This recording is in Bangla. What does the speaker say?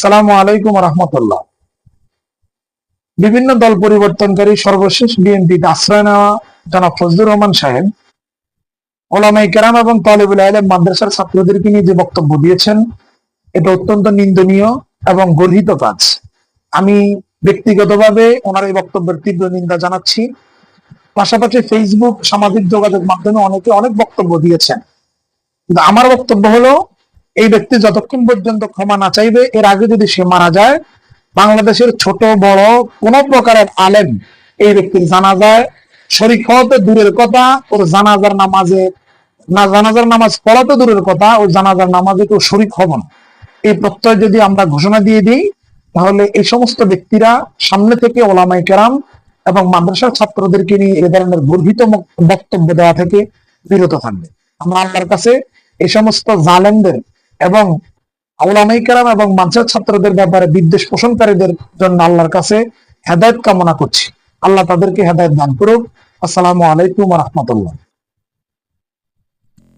সালামু আলাইকুম রহমতুল্লাহ। বিভিন্ন দল পরিবর্তনকারী সর্বশেষ বিএনপিতে আশ্রয় নেওয়া জনাব ফজলুর রহমান সাহেব ওলামাই কেরাম এবং তালিবুল আলম মাদ্রাসার ছাত্রদেরকে নিয়ে যে বক্তব্য দিয়েছেন, এটা অত্যন্ত নিন্দনীয় এবং গর্হিত কাজ। আমি ব্যক্তিগতভাবে ওনার এই বক্তব্যের তীব্র নিন্দা জানাচ্ছি। পাশাপাশি ফেসবুক সামাজিক যোগাযোগ মাধ্যমে অনেকে অনেক বক্তব্য দিয়েছেন। কিন্তু আমার বক্তব্য হলো এই ব্যক্তি যতক্ষণ পর্যন্ত ক্ষমা না চাইবে, এর আগে যদি সে মারা যায়, বাংলাদেশের ছোট, বড় কোন প্রকারের আলেম এই ব্যক্তির জানাজায় শরিক হওয়াতে দূরের কথা, ওর জানাজার নামাজে না, জানাজার নামাজ পড়াতে দূরের কথা, ওর জানাজার নামাজে কেউ শরিক হব না। এই প্রত্যয় যদি আমরা ঘোষণা দিয়ে দিই, তাহলে এই সমস্ত ব্যক্তিরা সামনে থেকে ওলামাই কেরাম এবং মাদ্রাসার ছাত্রদেরকে নিয়ে এ ধরনের গর্হিত ম- বক্তব্য দেওয়া থেকে বিরত থাকবে। আমরা আল্লাহর কাছে এই সমস্ত জালেমদের এবং আউলামাইকার এবং মানসার ছাত্রদের ব্যাপারে বিদ্বেষ পোষণকারীদের জন্য আল্লাহর কাছে হেদায়ত কামনা করছি। আল্লাহ তাদেরকে হেদায়ত দান করুক। আসসালামু আলাইকুম রহমতুল্লাহ।